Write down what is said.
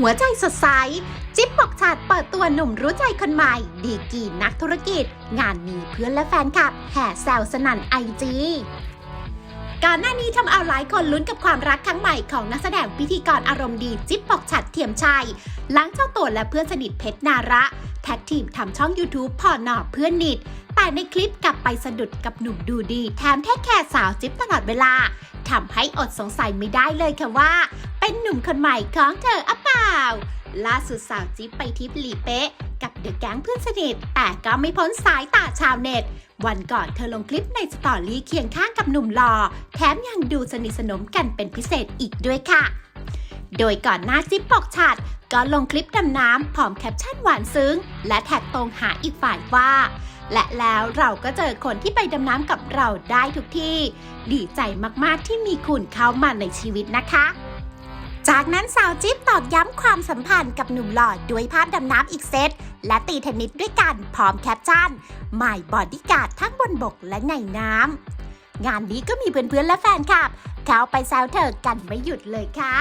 หัวใจสดใส จิ๊บบอกชาดเปิดตัวหนุ่มรู้ใจคนใหม่ ดีกีนักธุรกิจ งานนี้เพื่อนและแฟนคลับ แห่แซวสนั่นไอจีก่อนหน้านี้ทำเอาหลายคนลุ้นกับความรักครั้งใหม่ของนักแสดงพิธีกรอารมณ์ดีจิ๊บปอกฉัดเทียมชัย หลังเจ้าตัวและเพื่อนสนิทเพชรนาระ แท็กทีมทำช่อง YouTube พอหนอเพื่อนนิด แต่ในคลิปกลับไปสะดุดกับหนุ่มดูดี แถมแท้แค่สาวจิ๊บตลอดเวลาทำให้อดสงสัยไม่ได้เลยค่ะว่า เป็นหนุ่มคนใหม่ของเธออะเปล่า ล่าสุดสาวจิ๊บไปทิปหลีเป๊ะ กับเดอะแก๊งเพื่อนสนิท แต่ก็ไม่พ้นสายตาชาวเน็ต วันก่อนเธอลงคลิปในสตอรี่เคียงข้างกับหนุ่มหล่อแถมยังดูสนิทสนมกันเป็นพิเศษอีกด้วยค่ะ โดยก่อนหน้าจิ๊บปอกฉัดก็ลงคลิปดำน้ำพร้อมแคปชั่นหวานซึ้ง และแท็กตรงหาอีกฝ่ายว่า และแล้วเราก็เจอคนที่ไปดำน้ำกับเราได้ทุกที่ ดีใจมากๆที่มีคุณเข้ามาในชีวิตนะคะ จากนั้นสาวจิ๊บตอกย้ำความสัมพันธ์กับหนุ่มหล่อด้วยภาพดำน้ำอีกเซต และตีเทนนิสด้วยกันพร้อมแคปชั่นหมายบอดี้การ์ดทั้งบนบกและในน้ำงานนี้ก็มีเพื่อนๆและแฟนคลับ เข้าไปแซวเธอกันไม่หยุดเลยค่ะ